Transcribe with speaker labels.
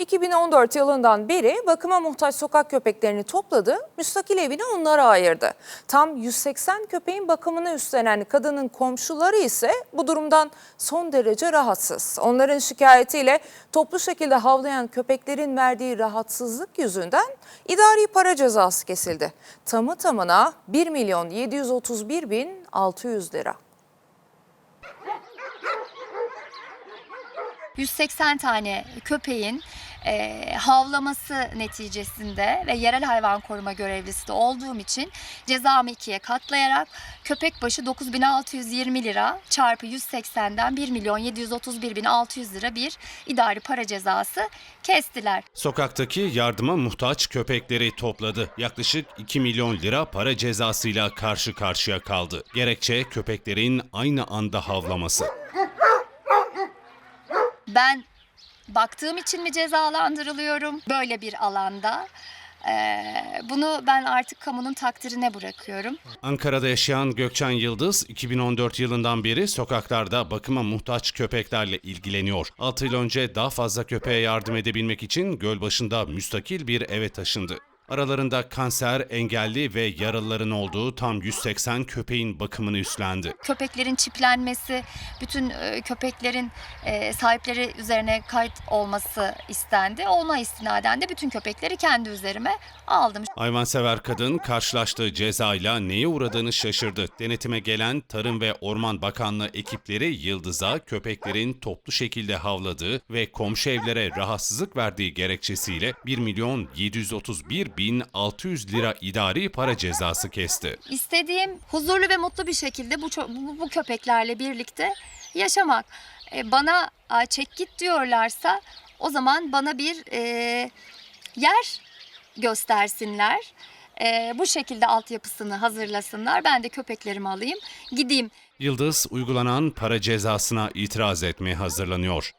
Speaker 1: 2014 yılından beri bakıma muhtaç sokak köpeklerini topladı, müstakil evini onlara ayırdı. Tam 180 köpeğin bakımını üstlenen kadının komşuları ise bu durumdan son derece rahatsız. Onların şikayetiyle toplu şekilde havlayan köpeklerin verdiği rahatsızlık yüzünden idari para cezası kesildi. Tamı tamına 1 milyon 731 bin 600 lira.
Speaker 2: 180 tane köpeğin e, havlaması neticesinde ve yerel hayvan koruma görevlisi de olduğum için cezamı ikiye katlayarak köpek başı 9620 lira çarpı 180'den 1 milyon 731 bin 600 lira bir idari para cezası kestiler.
Speaker 3: Sokaktaki yardıma muhtaç köpekleri topladı. Yaklaşık 2 milyon lira para cezasıyla karşı karşıya kaldı. Gerekçe köpeklerin aynı anda havlaması.
Speaker 2: Ben baktığım için mi cezalandırılıyorum böyle bir alanda? Ee, bunu ben artık kamunun takdirine bırakıyorum.
Speaker 3: Ankara'da yaşayan Gökçen Yıldız 2014 yılından beri sokaklarda bakıma muhtaç köpeklerle ilgileniyor. 6 yıl önce daha fazla köpeğe yardım edebilmek için Gölbaşı'nda müstakil bir eve taşındı. Aralarında kanser, engelli ve yaralıların olduğu tam 180 köpeğin bakımını üstlendi.
Speaker 2: Köpeklerin çiplenmesi, bütün e, köpeklerin e, sahipleri üzerine kayıt olması istendi. Ona istinaden de bütün köpekleri kendi üzerime aldım.
Speaker 3: Hayvansever kadın karşılaştığı cezayla neye uğradığını şaşırdı. Denetime gelen Tarım ve Orman Bakanlığı ekipleri Yıldız'a köpeklerin toplu şekilde havladığı ve komşu evlere rahatsızlık verdiği gerekçesiyle 1 milyon 731 bin 600 lira idari para cezası kesti.
Speaker 2: İstediğim huzurlu ve mutlu bir şekilde bu, bu, bu köpeklerle birlikte yaşamak. E, bana "Aa, çek git diyorlarsa o zaman bana bir e, yer göstersinler. E, bu şekilde altyapısını hazırlasınlar. Ben de köpeklerimi alayım, gideyim.
Speaker 3: Yıldız uygulanan para cezasına itiraz etmeye hazırlanıyor.